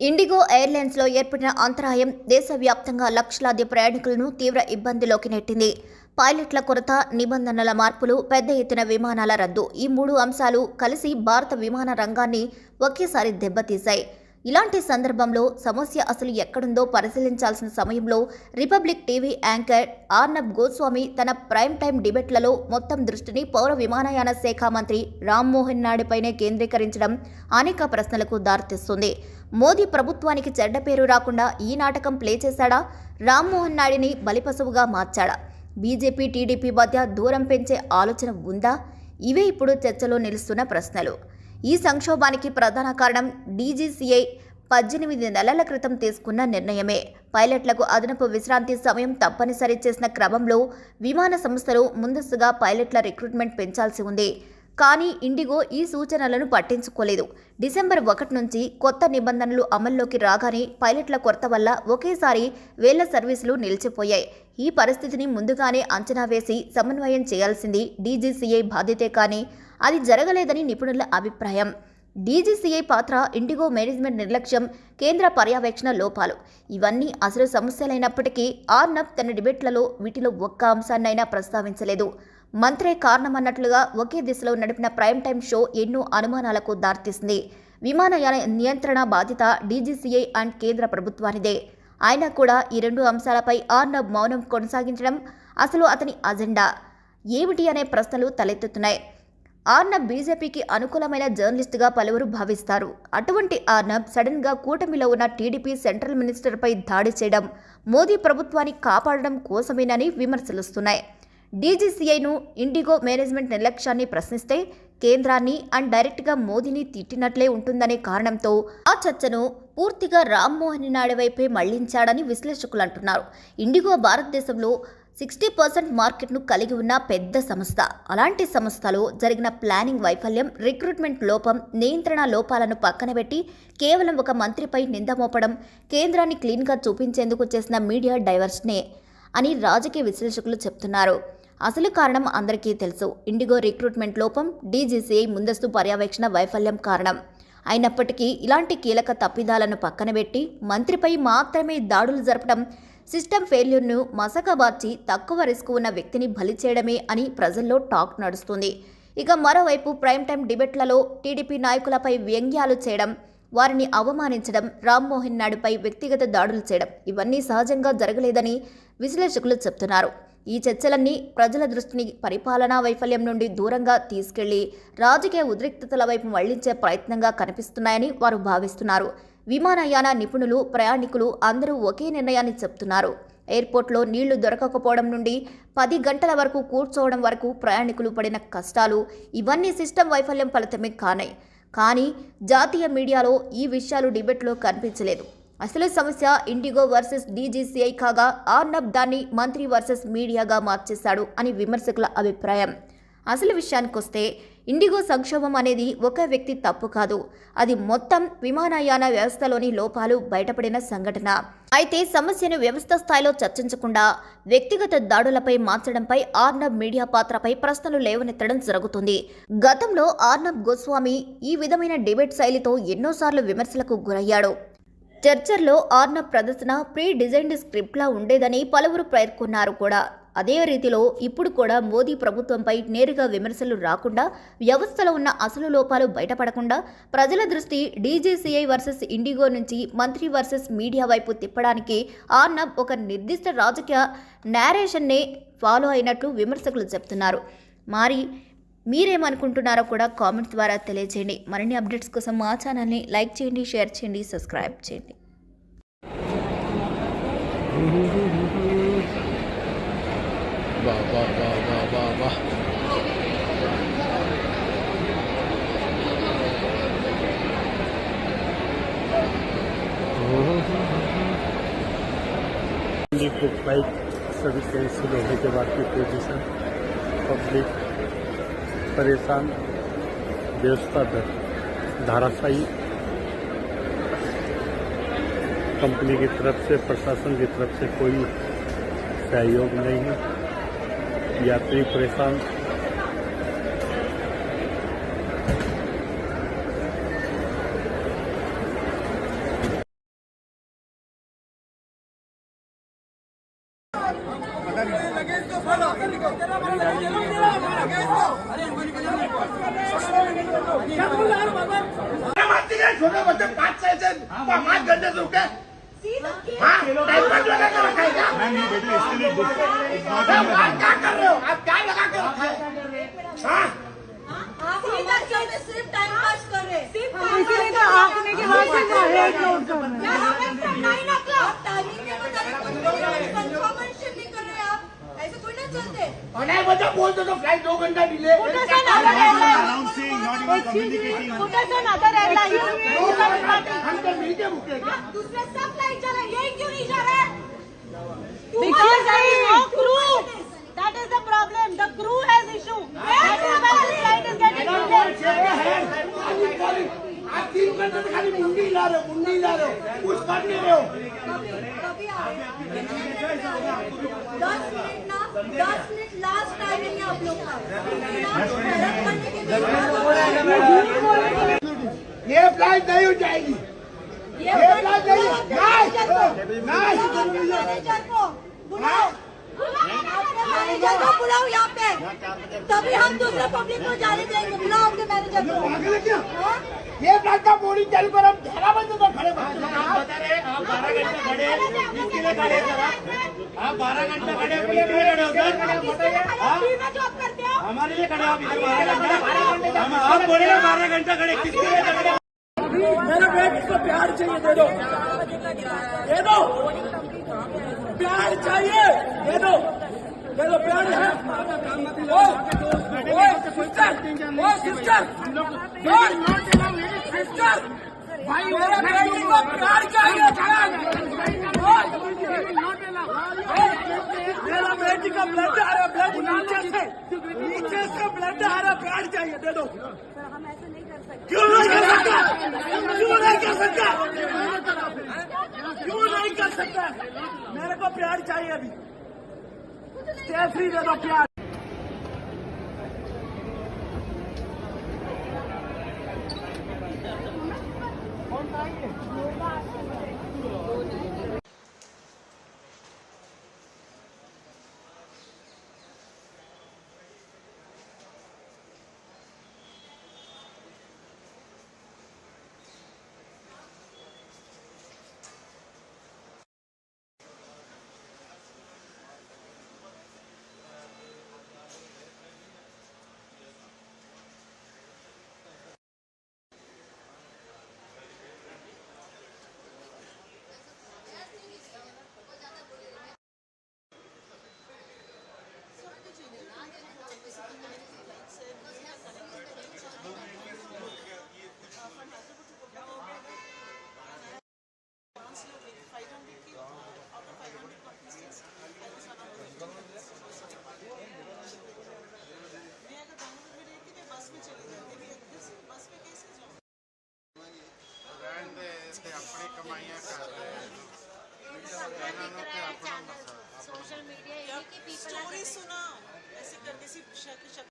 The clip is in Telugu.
ఇండిగో ఎయిర్లైన్స్లో ఏర్పడిన అంతరాయం దేశవ్యాప్తంగా లక్షలాది ప్రయాణికులను తీవ్ర ఇబ్బందిలోకి నెట్టింది. పైలట్ల కొరత నిబంధనల మార్పులు పెద్ద ఎత్తున విమానాల రద్దు ఈ మూడు అంశాలు కలిసి భారత విమాన రంగాన్ని ఒకేసారి దెబ్బతీశాయి. ఇలాంటి సందర్భంలో సమస్య అసలు ఎక్కడుందో పరిశీలించాల్సిన సమయంలో Republic TV anchor Arnab Goswami తన ప్రైమ్ టైం డిబేట్లలో మొత్తం దృష్టిని పౌర విమానయాన శాఖ మంత్రి రామ్మోహన్ నాయుడుపైనే కేంద్రీకరించడం అనేక ప్రశ్నలకు దారితీస్తుంది. మోదీ ప్రభుత్వానికి చెడ్డ పేరు రాకుండా ఈ నాటకం ప్లే చేశాడా? రామ్మోహన్ నాయుడిని బలిపశువుగా మార్చాడా? బీజేపీ టీడీపీ మధ్య దూరం పెంచే ఆలోచన ఉందా? ఇవే ఇప్పుడు చర్చలో నిలుస్తున్న ప్రశ్నలు. ఈ సంక్షోభానికి ప్రధాన కారణం డీజీసీఐ పద్దెనిమిది నెలల క్రితం తీసుకున్న నిర్ణయమే. పైలట్లకు అదనపు విశ్రాంతి సమయం తప్పనిసరి చేసిన క్రమంలో విమాన సంస్థలు ముందస్తుగా పైలట్ల రిక్రూట్మెంట్ పెంచాల్సి ఉంది. కానీ ఇండిగో ఈ సూచనలను పట్టించుకోలేదు. డిసెంబర్ ఒకటి నుంచి కొత్త నిబంధనలు అమల్లోకి రాగానే పైలట్ల కొరత వల్ల ఒకేసారి వేల సర్వీసులు నిలిచిపోయాయి. ఈ పరిస్థితిని ముందుగానే అంచనా వేసి సమన్వయం చేయాల్సింది డీజీసీఐ బాధ్యతే కానీ అది జరగలేదని నిపుణుల అభిప్రాయం. డీజీసీఐ పాత్ర ఇండిగో మేనేజ్మెంట్ నిర్లక్ష్యం కేంద్ర పర్యవేక్షణ లోపాలు. ఇవన్నీ అసలు సమస్యలైనప్పటికీ ఆర్నబ్ తన డిబేట్లలో వీటిలో ఒక్క అంశాన్నైనా ప్రస్తావించలేదు. మంత్రే కారణమన్నట్లుగా ఒకే దిశలో నడిపిన ప్రైమ్ టైం షో ఎన్నో అనుమానాలకు దారితీసింది. విమానయాన నియంత్రణ బాధ్యత డీజీసీఐ అండ్ కేంద్ర ప్రభుత్వానిదే. అయినా కూడా ఈ రెండు అంశాలపై ఆర్నబ్ మౌనం కొనసాగించడం అసలు అతని అజెండా. ఏమిటి అనే ప్రశ్నలు తలెత్తుతున్నాయి. ఆర్నబ్ బీజేపీకి అనుకూలమైన జర్నలిస్టుగా పలువురు భావిస్తారు. అటువంటి ఆర్నబ్ సడన్గా కూటమిలో ఉన్న టీడీపీ సెంట్రల్ మినిస్టర్పై దాడి చేయడం మోదీ ప్రభుత్వాన్ని కాపాడడం కోసమేనని విమర్శలుస్తున్నాయి. డీజీసీఐను ఇండిగో మేనేజ్మెంట్ నిర్లక్ష్యాన్ని ప్రశ్నిస్తే కేంద్రాన్ని అండ్ డైరెక్ట్గా మోదీని తిట్టినట్లే ఉంటుందనే కారణంతో ఆ చర్చను పూర్తిగా రామ్మోహన్ నాయుడు వైపే మళ్ళించాడని విశ్లేషకులు అంటున్నారు. ఇండిగో భారతదేశంలో సిక్స్టీ పర్సెంట్ మార్కెట్ను కలిగి ఉన్న పెద్ద సంస్థ. అలాంటి సంస్థలో జరిగిన ప్లానింగ్ వైఫల్యం రిక్రూట్మెంట్ లోపం నియంత్రణ లోపాలను పక్కన పెట్టి కేవలం ఒక మంత్రిపై నింద మోపడం కేంద్రాన్ని క్లీన్గా చూపించేందుకు చేసిన మీడియా డైవర్స్నే అని రాజకీయ విశ్లేషకులు చెప్తున్నారు. అసలు కారణం అందరికీ తెలుసు. ఇండిగో రిక్రూట్మెంట్ లోపం డీజీసీఐ ముందస్తు పర్యవేక్షణ వైఫల్యం కారణం. అయినప్పటికీ ఇలాంటి కీలక తప్పిదాలను పక్కనబెట్టి మంత్రిపై మాత్రమే దాడులు జరపడం సిస్టమ్ ఫెయిల్యూర్ను మసకబార్చి తక్కువ రిస్క్ ఉన్న వ్యక్తిని బలి చేయడమే అని ప్రజల్లో టాక్ నడుస్తుంది. ఇక మరోవైపు ప్రైమ్ టైం డిబేట్లలో టీడీపీ నాయకులపై వ్యంగ్యాలు చేయడం వారిని అవమానించడం రామ్మోహన్ నాయుడుపై వ్యక్తిగత దాడులు చేయడం ఇవన్నీ సహజంగా జరగలేదని విశ్లేషకులు చెప్తున్నారు. ఈ చర్చలన్నీ ప్రజల దృష్టిని పరిపాలనా వైఫల్యం నుండి దూరంగా తీసుకెళ్ళి రాజకీయ ఉద్రిక్తతల వైపు మళ్ళించే ప్రయత్నంగా కనిపిస్తున్నాయని వారు భావిస్తున్నారు. విమానయాన నిపుణులు ప్రయాణికులు అందరూ ఒకే నిర్ణయాన్ని చెప్తున్నారు. ఎయిర్పోర్ట్లో నీళ్ళు దొరకకపోవడం నుండి పది గంటల వరకు కూర్చోవడం వరకు ప్రయాణికులు పడిన కష్టాలు ఇవన్నీ సిస్టమ్ వైఫల్యం ఫలితమే కానాయి కానీ జాతీయ మీడియాలో ఈ విషయాలు డిబేట్లో కనిపించలేదు. అసలు సమస్య ఇండిగో వర్సెస్ డీజీసీఐ కాగా ఆర్నబ్ దాన్ని మంత్రి వర్సెస్ మీడియాగా మార్చేశాడు అని విమర్శకుల అభిప్రాయం. అసలు విషయానికొస్తే ఇండిగో సంక్షోభం అనేది ఒక వ్యక్తి తప్పు కాదు. అది మొత్తం విమానయాన వ్యవస్థలోని లోపాలు బయటపడిన సంఘటన. అయితే సమస్యను వ్యవస్థ స్థాయిలో చర్చించకుండా వ్యక్తిగత దాడులపై మార్చడంపై ఆర్నబ్ మీడియా పాత్రపై ప్రశ్నలు లేవనెత్తడం జరుగుతుంది. గతంలో ఆర్నబ్ గోస్వామి ఈ విధమైన డిబేట్ శైలితో ఎన్నోసార్లు విమర్శలకు గురయ్యాడు. చర్చల్లో ఆర్నబ్ ప్రదర్శన ప్రీ డిజైన్డ్ స్క్రిప్ట్లా ఉండేదని పలువురు పేర్కొన్నారు కూడా. అదే రీతిలో ఇప్పుడు కూడా మోదీ ప్రభుత్వంపై నేరుగా విమర్శలు రాకుండా వ్యవస్థలో ఉన్న అసలు లోపాలు బయటపడకుండా ప్రజల దృష్టి డీజీసీఐ వర్సెస్ ఇండిగో నుంచి మంత్రి వర్సెస్ మీడియా వైపు తిప్పడానికి ఆర్నబ్ ఒక నిర్దిష్ట రాజకీయ నేరేషన్నే ఫాలో అయినట్లు విమర్శకులు చెప్తున్నారు. మరి మీరేమనుకుంటున్నారో కూడా కామెంట్స్ ద్వారా తెలియజేయండి మరిన్ని అప్డేట్స్ కోసం మా ఛానల్ని లైక్ చేయండి షేర్ చేయండి సబ్స్క్రైబ్ చేయండి वाह वाह वाह वाह वाह वाह पब्लिक को फ्लाइट सर्विस कैंसिल होने के बाद की पोजीशन पब्लिक परेशान व्यवस्था धाराशाही कंपनी की तरफ़ से, प्रशासन की तरफ़ से कोई सहयोग नहीं है। यात्री परेशान से पाँच घंटे से रुके हाँ टाइम कट लगा के रखा है क्या नहीं बेटा इसके लिए क्या कर रहे हो आप क्या लगा के रखा है हाँ सीधा चलते सिर्फ़ टाइम पास कर रहे हैं तो आपने के बाद से हेड नोट कर रहे हैं क्या हमें from nine o'clock timing के बता रहे कुछ कंफर्मेशन नहीं कर रहे आप ऐसे कोई ना चलते और नहीं बचा बोल दो तो फ़्लाइट दो घंटा delay announcing, not even communicating. दो घंटे मिलके रुके क्या दूसरे सब फ़्लाइट चले यही क्यों नहीं जा रहे Because there is no crew. That is the problem. The crew has issue. That is why the flight is getting delayed. आप तीन घंटे से खाली मुंडी ला रहे हो मुंडी ला रहे हो कुछ कर नहीं हो रहे हैं दस मिनट ना दस मिनट लास्ट टाइम जाएगी आप लोग का ये फ़्लाइट नहीं को ये बुलाओ यहाँ पे। तभी हम दूसरे पब्लिक को जाने देंगे। बुलाओ। पागल क्या? ये का बोर्डिंग चालू कर हम ग्यारह बजे तक खड़े बता रहे आप बारह घंटे खड़े किसके लिए खड़े आप बारह घंटे खड़े अपने खड़े हो सर हमारे लिए खड़े आप बारह घंटे हम आप बोले बारह घंटे खड़े किसके लिए खड़े मेरे बेटे को प्यार चाहिए दे दो। दे दो। प्यार चाहिए। दे दो। दो प्यार है। ओ ओ सिस्टर ओ सिस्टर सिस्टर भाई मेरे बेटे को प्यार चाहिए प्यार। मेरा बेटी का ब्लड आ रहा ब्लड नीचे से। नीचे से ब्लड आ रहा प्यार चाहिए दे दो। क्यों नहीं कर सकता? क्यों नहीं कर सकता? क्यों नहीं कर सकता? मेरे को प्यार चाहिए अभी। Você é filha da piada. Story सुना ऐसे करके सी शक शक